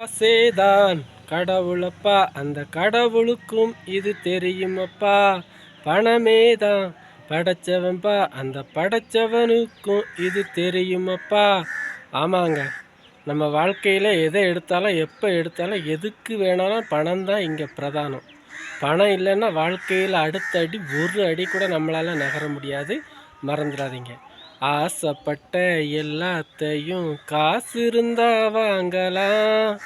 ஆசேதான் கடவுளப்பா அந்த கடவுளுக்கும் இது தெரியுமப்பா. பணமே தான் படைச்சவன்பா அந்த படைச்சவனுக்கும் இது தெரியுமப்பா. ஆமாங்க. நம்ம வாழ்க்கையில் எதை எடுத்தாலும் எப்போ எடுத்தாலும் எதுக்கு வேணாலும் பணம் தான் இங்கே பிரதானம். பணம் இல்லைன்னா வாழ்க்கையில் அடுத்த அடி ஒரு அடி கூட நம்மளால் நகர முடியாது. மறந்துடாதீங்க. ஆசைப்பட்ட எல்லாத்தையும் காசு இருந்தா வாங்கலாம்.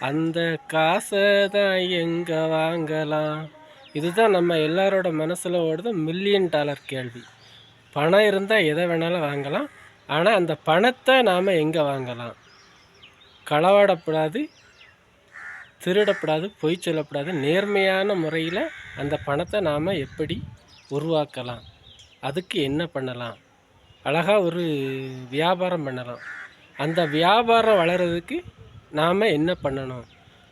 அந்த காசை தான் எங்கே வாங்கலாம்? இதுதான் நம்ம எல்லாரோட மனசில் ஓடுது மில்லியன் டாலர் கேள்வி. பணம் இருந்தால் எதை வேணாலும் வாங்கலாம். ஆனால் அந்த பணத்தை நாம் எங்கே வாங்கலாம்? களவாடப்படாது திருடப்படாது பொய் சொல்லப்படாது. நேர்மையான முறையில் அந்த பணத்தை நாம் எப்படி உருவாக்கலாம்? அதுக்கு என்ன பண்ணலாம்? அழகாக ஒரு வியாபாரம் பண்ணலாம். அந்த வியாபாரம் வளர்கிறதுக்கு நாம் என்ன பண்ணணும்?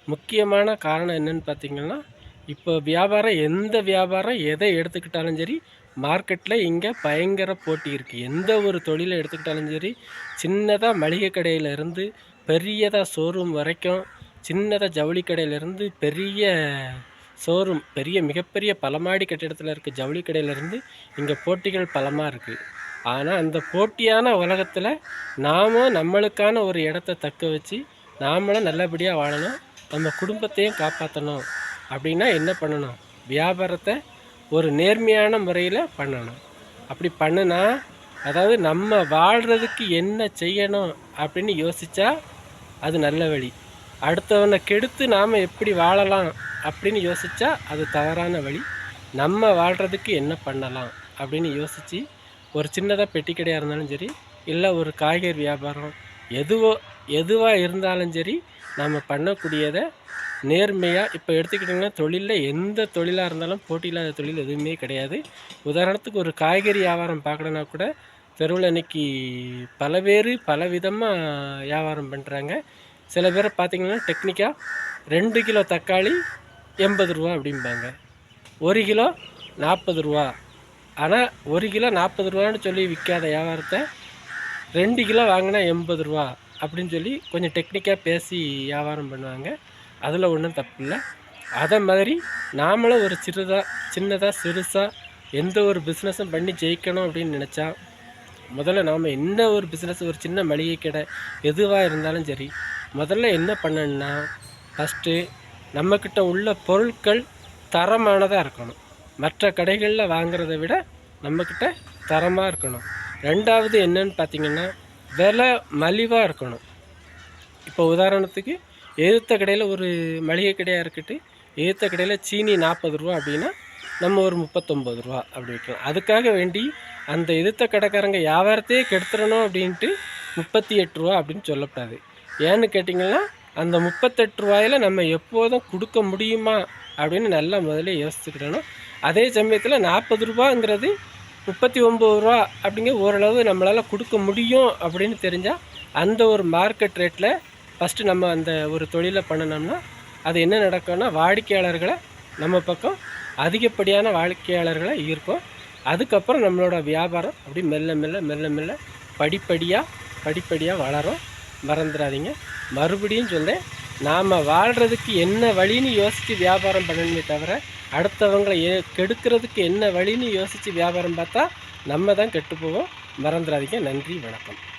முக்கியமான காரணம் என்னென்னு பார்த்திங்கன்னா இப்போ வியாபாரம் எந்த வியாபாரம் எதை எடுத்துக்கிட்டாலும் சரி மார்க்கெட்டில் இங்கே பயங்கர போட்டி இருக்குது எந்த ஒரு தொழிலை எடுத்துக்கிட்டாலும் சரி சின்னதாக மளிகை கடையிலேருந்து பெரியதாக ஷோரூம் வரைக்கும் சின்னதாக ஜவுளி கடையிலேருந்து பெரிய ஷோரூம் பெரிய மிகப்பெரிய பலமாடி கட்டிடத்தில் இருக்க ஜவுளி கடையிலேருந்து இங்கே போட்டிகள் பலமாக இருக்குது ஆனால் அந்த போட்டியான உலகத்தில் நாம் நம்மளுக்கான ஒரு இடத்த தக்க வச்சு நாமளும் நல்லபடியாக வாழணும். நம்ம குடும்பத்தையும் காப்பாற்றணும் அப்படின்னா என்ன பண்ணணும்? வியாபாரத்தை ஒரு நேர்மையான முறையில் பண்ணணும். அப்படி பண்ணுனா அதாவது நம்ம வாழ்கிறதுக்கு என்ன செய்யணும் அப்படின்னு யோசித்தா அது நல்ல வழி. அடுத்தவனை கெடுத்து நாம் எப்படி வாழலாம் அப்படின்னு யோசித்தா அது தவறான வழி. நம்ம வாழ்கிறதுக்கு என்ன பண்ணலாம் அப்படின்னு யோசித்து ஒரு சின்னதாக பெட்டி கடையாக இருந்தாலும் சரி இல்லை ஒரு காய்கறி வியாபாரம் எதுவோ எதுவாக இருந்தாலும் சரி நம்ம பண்ணக்கூடியதை நேர்மையாக இப்போ எடுத்துக்கிட்டிங்கன்னா தொழிலில் எந்த தொழிலாக இருந்தாலும் போட்டி இல்லாத தொழில் எதுவுமே கிடையாது. உதாரணத்துக்கு ஒரு காய்கறி வியாபாரம் பார்க்கணுன்னா கூட தெருவில் இன்றைக்கி பல பேர் பல விதமாக வியாபாரம் பண்ணுறாங்க சில பேரை பார்த்திங்கன்னா டெக்னிக்காக ரெண்டு கிலோ தக்காளி எண்பது ரூபா அப்படிம்பாங்க. ஒரு கிலோ நாற்பது ரூபா. ஆனால் ஒரு கிலோ நாற்பது ரூபான்னு சொல்லி விற்காத வியாபாரத்தை ரெண்டு கிலோ வாங்கினா எண்பது ரூபா அப்படின்னு சொல்லி கொஞ்சம் டெக்னிக்காக பேசி வியாபாரம் பண்ணுவாங்க. அதில் ஒன்றும் தப்பு இல்லை அதை மாதிரி நாமளும் ஒரு சிறுதாக சின்னதாக சிறுசாக எந்த ஒரு பிஸ்னஸும் பண்ணி ஜெயிக்கணும் அப்படின்னு நினச்சா முதல்ல நாம் என்ன ஒரு பிஸ்னஸ் ஒரு சின்ன மளிகை கடை எதுவாக இருந்தாலும் சரி முதல்ல என்ன பண்ணணுன்னா ஃபஸ்ட்டு நம்மக்கிட்ட உள்ள பொருட்கள் தரமானதாக இருக்கணும். மற்ற கடைகளில் வாங்குறத விட நம்மக்கிட்ட தரமாக இருக்கணும். ரெண்டாவது என்னன்னு பார்த்தீங்கன்னா விலை மலிவாக இருக்கணும். இப்போ உதாரணத்துக்கு எதிர்த்த கடையில் ஒரு மளிகை கடையாக இருக்கட்டு எதிர்த்த கடையில் சீனி நாற்பது ரூபா அப்படின்னா நம்ம ஒரு முப்பத்தொம்பது ரூபா அப்படி வைக்கலாம். அதுக்காக வேண்டி அந்த எதிர்த்த கடைக்காரங்க வியாபாரத்தையே கெடுத்துடணும் அப்படின்ட்டு முப்பத்தி எட்டு ரூபா அப்படின்னு சொல்லக்கூடாது ஏன்னு கேட்டிங்கன்னா அந்த முப்பத்தெட்டு ரூபாயில் நம்ம எப்போதும் கொடுக்க முடியுமா அப்படின்னு நல்லா முதல்ல யோசிச்சுக்கிடணும் அதே சமயத்தில் நாற்பது ரூபாங்கிறது முப்பத்தி ஒம்பது ரூபா அப்படிங்கிற ஓரளவு நம்மளால் கொடுக்க முடியும் அப்படின்னு தெரிஞ்சால் அந்த ஒரு மார்க்கெட் ரேட்டில் ஃபஸ்ட்டு நம்ம அந்த ஒரு தொழிலை பண்ணினோம்னா அது என்ன நடக்கும்னா வாடிக்கையாளர்களை நம்ம பக்கம் அதிகப்படியான வாடிக்கையாளர்களை ஈர்க்கும். அதுக்கப்புறம் நம்மளோட வியாபாரம் அப்படி மெல்ல மெல்ல மெல்ல மெல்ல படிப்படியாக படிப்படியாக வளரும். மறந்துடாதீங்க. மறுபடியும் சொல்கிறேன் நாம் வாழ்கிறதுக்கு என்ன வழின்னு யோசித்து வியாபாரம் பண்ணணுமே தவிர அடுத்தவங்களை ஏ கெடுக்கிறதுக்கு என்ன வழின்னு யோசித்து வியாபாரம் பார்த்தா நம்ம தான் கெட்டு போவோம். மறந்துடாதீங்க. நன்றி வணக்கம்.